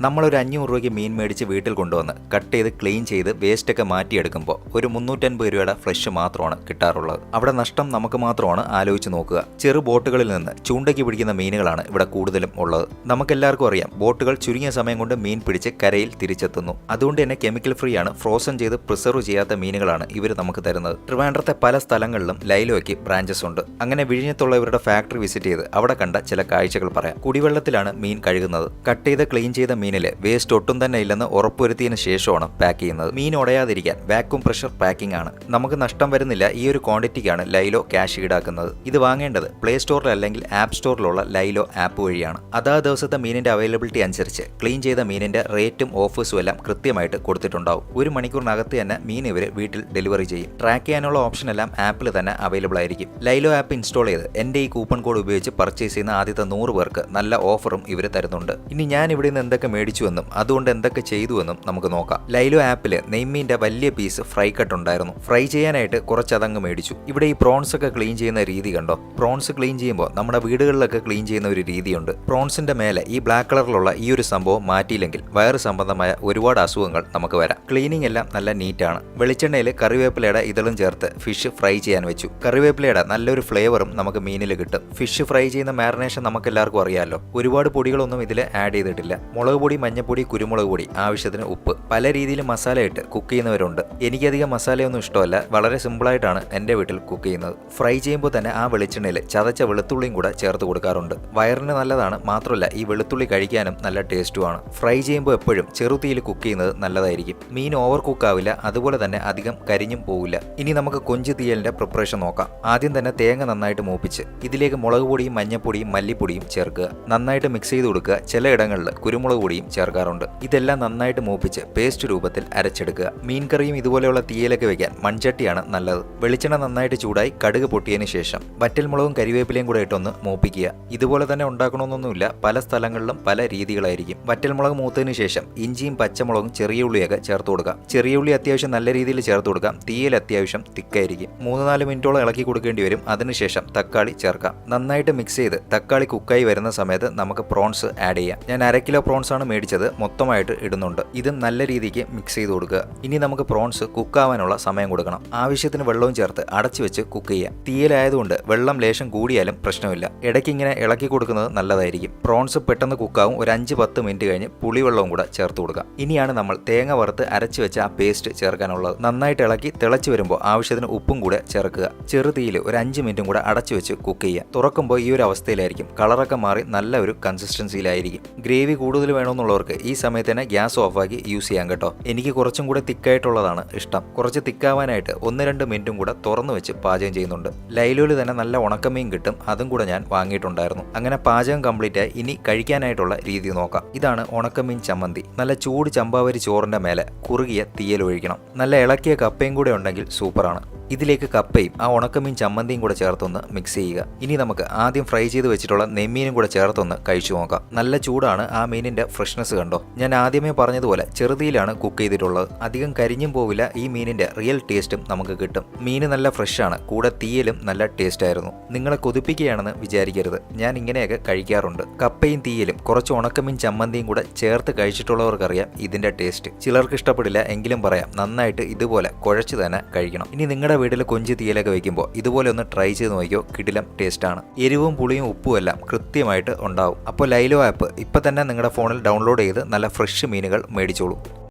നമ്മളൊരു അഞ്ഞൂറ് രൂപയ്ക്ക് മീൻ മേടിച്ച് വീട്ടിൽ കൊണ്ടുവന്ന് കട്ട് ചെയ്ത് ക്ലീൻ ചെയ്ത് വേസ്റ്റൊക്കെ മാറ്റിയെടുക്കുമ്പോൾ ഒരു മുന്നൂറ്റൻപത് രൂപയുടെ ഫ്രഷ് മാത്രമാണ് കിട്ടാറുള്ളത്. അവിടെ നഷ്ടം നമുക്ക് മാത്രമാണ് ആലോചിച്ച് നോക്കുക. ചെറു ബോട്ടുകളിൽ നിന്ന് ചൂണ്ടയ്ക്ക് പിടിക്കുന്ന മീനുകളാണ് ഇവിടെ കൂടുതലും ഉള്ളത്. നമുക്കെല്ലാവർക്കും അറിയാം ബോട്ടുകൾ ചുരുങ്ങിയ സമയം കൊണ്ട് മീൻ പിടിച്ച് കരയിൽ തിരിച്ചെത്തുന്നു. അതുകൊണ്ട് തന്നെ കെമിക്കൽ ഫ്രീ ആണ് ഫ്രോസൺ ചെയ്ത് പ്രിസർവ് ചെയ്യാത്ത മീനുകളാണ് ഇവർ നമുക്ക് തരുന്നത്. ട്രിവാൻഡ്രത്തെ പല സ്ഥലങ്ങളിലും ലൈലോയ്ക്ക് ബ്രാഞ്ചസ് ഉണ്ട്. അങ്ങനെ വിഴിഞ്ഞത്തുള്ള ഇവരുടെ ഫാക്ടറി വിസിറ്റ് ചെയ്ത് അവിടെ കണ്ട ചില കാഴ്ചകൾ പറയാം. കുടിവെള്ളത്തിലാണ് മീൻ കഴുകുന്നത്. കട്ട് ചെയ്ത് ക്ലീൻ ചെയ്ത മീനിൽ വേസ്റ്റ് ഒട്ടും തന്നെ ഇല്ലെന്ന് ഉറപ്പുവരുത്തിയതിനു ശേഷമാണ് പാക്ക് ചെയ്യുന്നത്. മീൻ ഉടയാതിരിക്കാൻ വാക്യൂം പ്രഷർ പാക്കിംഗ് ആണ്. നമുക്ക് നഷ്ടം വരുന്നില്ല ഈ ഒരു ക്വാണ്ടിറ്റിക്കാണ് ലൈലോ ക്യാഷ് ഈടാക്കുന്നത്. ഇത് വാങ്ങേണ്ടത് പ്ലേ സ്റ്റോറിൽ അല്ലെങ്കിൽ ആപ്പ് സ്റ്റോറിലുള്ള ലൈലോ ആപ്പ് വഴിയാണ്. അതാ ദിവസത്തെ മീനിന്റെ അവൈലബിലിറ്റി അനുസരിച്ച് ക്ലീൻ ചെയ്ത മീനിന്റെ റേറ്റും ഓഫേഴ്സും എല്ലാം കൃത്യമായിട്ട് കൊടുത്തിട്ടുണ്ടാവും. ഒരു മണിക്കൂറിനകത്ത് തന്നെ മീൻ ഇവർ വീട്ടിൽ ഡെലിവറി ചെയ്യും. ട്രാക്ക് ചെയ്യാനുള്ള ഓപ്ഷൻ എല്ലാം ആപ്പിൽ തന്നെ അവൈലബിൾ ആയിരിക്കും. ലൈലോ ആപ്പ് ഇൻസ്റ്റാൾ ചെയ്ത് എന്റെ ഈ കൂപ്പൺ കോഡ് ഉപയോഗിച്ച് പർച്ചേസ് ചെയ്യുന്ന ആദ്യത്തെ നൂറ് പേർക്ക് നല്ല ഓഫറും ഇവർ തരുന്നുണ്ട്. ഇനി ഞാൻ ഇവിടെ നിന്ന് എന്തൊക്കെ മേടിച്ചുവെന്നും അതുകൊണ്ട് എന്തൊക്കെ ചെയ്തുവെന്നും നമുക്ക് നോക്കാം. ലൈലോ ആപ്പിൽ നെയ്മീന്റെ വലിയ പീസ് ഫ്രൈ കട്ട് ഉണ്ടായിരുന്നു ഫ്രൈ ചെയ്യാനായിട്ട് കുറച്ച് അതങ്ങ് മേടിച്ചു. ഇവിടെ ഈ പ്രോൺസ് ഒക്കെ ക്ലീൻ ചെയ്യുന്ന രീതി കണ്ടോ? പ്രോൺസ് ക്ലീൻ ചെയ്യുമ്പോൾ നമ്മുടെ വീടുകളിലൊക്കെ ക്ലീൻ ചെയ്യുന്ന ഒരു രീതിയുണ്ട്. പ്രോൺസിന്റെ മേലെ ഈ ബ്ലാക്ക് കളറിലുള്ള ഈ ഒരു സംഭവം മാറ്റിയില്ലെങ്കിൽ വയറ് സംബന്ധമായ ഒരുപാട് അസുഖങ്ങൾ നമുക്ക് വരാം. ക്ലീനിങ് എല്ലാം നല്ല നീറ്റാണ്. വെളിച്ചെണ്ണയിൽ കറിവേപ്പിലയുടെ ഇതളും ചേർത്ത് ഫിഷ് ഫ്രൈ ചെയ്യാൻ വെച്ചു. കറിവേപ്പിലയുടെ നല്ലൊരു ഫ്ലേവറും നമുക്ക് മീനിൽ കിട്ടും. ഫിഷ് ഫ്രൈ ചെയ്യുന്ന മാരിനേഷൻ നമുക്ക് എല്ലാവർക്കും അറിയാമല്ലോ. ഒരുപാട് പൊടികളൊന്നും ഇതിൽ ആഡ് ചെയ്തിട്ടില്ല. മുളക് പൊടി മഞ്ഞപ്പൊടി കുരുമുളക് പൊടി ആവശ്യത്തിന് ഉപ്പ് പല രീതിയിൽ മസാല ഇട്ട് കുക്ക് ചെയ്യുന്നവരുണ്ട്. എനിക്കധികം മസാലയൊന്നും ഇഷ്ടമല്ല. വളരെ സിമ്പിളായിട്ടാണ് എന്റെ വീട്ടിൽ കുക്ക് ചെയ്യുന്നത്. ഫ്രൈ ചെയ്യുമ്പോൾ തന്നെ ആ വെളിച്ചെണ്ണയിൽ ചതച്ച വെളുത്തുള്ളിയും കൂടെ ചേർത്ത് കൊടുക്കാറുണ്ട്. വയറിന് നല്ലതാണ്. മാത്രമല്ല ഈ വെളുത്തുള്ളി കഴിക്കാനും നല്ല ടേസ്റ്റുമാണ്. ഫ്രൈ ചെയ്യുമ്പോൾ എപ്പോഴും ചെറുതീയിൽ കുക്ക് ചെയ്യുന്നത് നല്ലതായിരിക്കും. മീൻ ഓവർ കുക്ക് ആവില്ല. അതുപോലെ തന്നെ അധികം കരിഞ്ഞും പോവില്ല. ഇനി നമുക്ക് കൊഞ്ച് തീയലിന്റെ പ്രിപ്പറേഷൻ നോക്കാം. ആദ്യം തന്നെ തേങ്ങ നന്നായിട്ട് മൂപ്പിച്ച് ഇതിലേക്ക് മുളക് പൊടിയും മഞ്ഞപ്പൊടിയും മല്ലിപ്പൊടിയും ചേർക്കുക. നന്നായിട്ട് മിക്സ് ചെയ്ത് കൊടുക്കുക. ചില ഇടങ്ങളിൽ കുരുമുളക് പൊടിയും ചേർക്കാറുണ്ട്. ഇതെല്ലാം നന്നായിട്ട് മൂപ്പിച്ച് പേസ്റ്റ് രൂപത്തിൽ അരച്ചെടുക്കുക. മീൻ കറിയും ഇതുപോലെയുള്ള തീയിലൊക്കെ വെക്കാൻ മൺചട്ടിയാണ് നല്ലത്. വെളിച്ചെണ്ണ നന്നായിട്ട് ചൂടായി കടുക് പൊട്ടിയതിനു ശേഷം വറ്റൽമുളകും കരിവേപ്പിലയും കൂടെ ഇട്ടൊന്ന് മൂപ്പിക്കുക. ഇതുപോലെ തന്നെ ഉണ്ടാക്കണമെന്നൊന്നുമില്ല. പല സ്ഥലങ്ങളിലും പല രീതികളായിരിക്കും. വറ്റൽമുളക് മൂത്തതിന് ശേഷം ഇഞ്ചിയും പച്ചമുളകും ചെറിയ ഉള്ളിയൊക്കെ ചേർത്ത് കൊടുക്കുക ചെറിയ ഉള്ളി അത്യാവശ്യം നല്ല രീതിയിൽ ചേർത്ത് കൊടുക്കാം. തീയിൽ അത്യാവശ്യം തിക്കായിരിക്കും. മൂന്ന് നാല് മിനിറ്റോളം ഇളക്കി കൊടുക്കേണ്ടി വരും. അതിനുശേഷം തക്കാളി ചേർക്കാം. നന്നായിട്ട് മിക്സ് ചെയ്ത് തക്കാളി കുക്കായി വരുന്ന സമയത്ത് നമുക്ക് പ്രോൺസ് ആഡ് ചെയ്യാം. ഞാൻ അര കിലോ പ്രോൺസ് മേടിച്ചത് മൊത്തമായിട്ട് ഇടുന്നുണ്ട്. ഇത് നല്ല രീതിക്ക് മിക്സ് ചെയ്ത് കൊടുക്കുക. ഇനി നമുക്ക് പ്രോൺസ് കുക്കാവാനുള്ള സമയം കൊടുക്കണം. ആവശ്യത്തിന് വെള്ളവും ചേർത്ത് അടച്ചു വെച്ച് കുക്ക് ചെയ്യാം. തീയലായതുകൊണ്ട് വെള്ളം ലേശം കൂടിയാലും പ്രശ്നമില്ല. ഇടയ്ക്ക് ഇങ്ങനെ ഇളക്കി കൊടുക്കുന്നത് നല്ലതായിരിക്കും. പ്രോൺസ് പെട്ടെന്ന് കുക്കാവും ഒരു അഞ്ച് പത്ത് മിനിറ്റ് കഴിഞ്ഞ് പുളിവെള്ളവും കൂടെ ചേർത്ത് കൊടുക്കുക ഇനിയാണ് നമ്മൾ തേങ്ങ വറുത്ത് അരച്ചു വെച്ച ആ പേസ്റ്റ് ചേർക്കാനുള്ളത്. നന്നായിട്ട് ഇളക്കി തിളച്ചു വരുമ്പോൾ ആവശ്യത്തിന് ഉപ്പും കൂടെ ചേർക്കുക. ചെറു തീയിൽ ഒരു അഞ്ച് മിനിറ്റും കൂടെ അടച്ചു വെച്ച് കുക്ക് ചെയ്യുക. തുറക്കുമ്പോൾ ഈ ഒരു അവസ്ഥയിലായിരിക്കും. കളറൊക്കെ മാറി നല്ല ഒരു കൺസിസ്റ്റൻസിയിലായിരിക്കും ഗ്രേവി കൂടുതൽ വേണമെന്നുള്ളവർക്ക് ഈ സമയത്ത് തന്നെ ഗ്യാസ് ഓഫാക്കി യൂസ് ചെയ്യാം കേട്ടോ. എനിക്ക് കുറച്ചും കൂടെ തിക്കായിട്ടുള്ളതാണ് ഇഷ്ടം. കുറച്ച് തിക്കാവാനായിട്ട് ഒന്ന് രണ്ട് മിനിറ്റും കൂടെ തുറന്നു വെച്ച് പാചകം ചെയ്യുന്നുണ്ട്. ലൈലോയിൽ തന്നെ നല്ല ഉണക്കമീൻ കിട്ടും അതും കൂടെ ഞാൻ വാങ്ങിയിട്ടുണ്ടായിരുന്നു. അങ്ങനെ പാചകം കംപ്ലീറ്റ് ആയി ഇനി കഴിക്കാനായിട്ടുള്ള രീതി നോക്കാം. ഇതാണ് ഉണക്കമീൻ ചമ്മന്തി. നല്ല ചൂട് ചമ്പാവരി ചോറിന്റെ മേലെ കുറുകിയ തീയൽ ഒഴിക്കണം. നല്ല ഇളക്കിയ കപ്പയും കൂടെ ഉണ്ടെങ്കിൽ സൂപ്പറാണ്. ഇതിലേക്ക് കപ്പയും ആ ഉണക്കമീൻ ചമ്മന്തിയും കൂടെ ചേർത്തൊന്ന് മിക്സ് ചെയ്യുക. ഇനി നമുക്ക് ആദ്യം ഫ്രൈ ചെയ്ത് വെച്ചിട്ടുള്ള നെമ്മീനും കൂടെ ചേർത്തൊന്ന് കഴിച്ചു നോക്കാം. നല്ല ചൂടാണ് ആ മീനിന്റെ ഫ്രഷ്നെസ് കണ്ടോ? ഞാൻ ആദ്യമേ പറഞ്ഞതുപോലെ ചെറുതിയിലാണ് കുക്ക് ചെയ്തിട്ടുള്ളത്. അധികം കരിഞ്ഞും പോവില്ല ഈ മീനിന്റെ റിയൽ ടേസ്റ്റും നമുക്ക് കിട്ടും. മീൻ നല്ല ഫ്രഷാണ് കൂടെ തീയലും നല്ല ടേസ്റ്റ് ആയിരുന്നു. നിങ്ങളെ കൊതിപ്പിക്കുകയാണെന്ന് വിചാരിക്കരുത് ഞാൻ ഇങ്ങനെയൊക്കെ കഴിക്കാറുണ്ട്. കപ്പയും തീയലും കുറച്ച് ഉണക്കമീൻ ചമ്മന്തിയും കൂടെ ചേർത്ത് കഴിച്ചിട്ടുള്ളവർക്കറിയാം ഇതിന്റെ ടേസ്റ്റ് ചിലർക്ക് ഇഷ്ടപ്പെടില്ല എങ്കിലും പറയാം നന്നായിട്ട് ഇതുപോലെ കുഴച്ച് തന്നെ കഴിക്കണം. ഇനി നിങ്ങളുടെ വീട്ടിൽ കൊഞ്ച് തീയലൊക്കെ വെക്കുമ്പോൾ ഇതുപോലെ ഒന്ന് ട്രൈ ചെയ്ത് നോക്കിയോ കിടിലം ടേസ്റ്റാണ് എരിവും പുളിയും ഉപ്പും എല്ലാം കൃത്യമായിട്ട് ഉണ്ടാവും. അപ്പോൾ ലൈലോ ആപ്പ് ഇപ്പം തന്നെ നിങ്ങളുടെ ഫോണിൽ ഡൗൺലോഡ് ചെയ്ത് നല്ല ഫ്രഷ് മീനുകൾ മേടിച്ചോളൂ.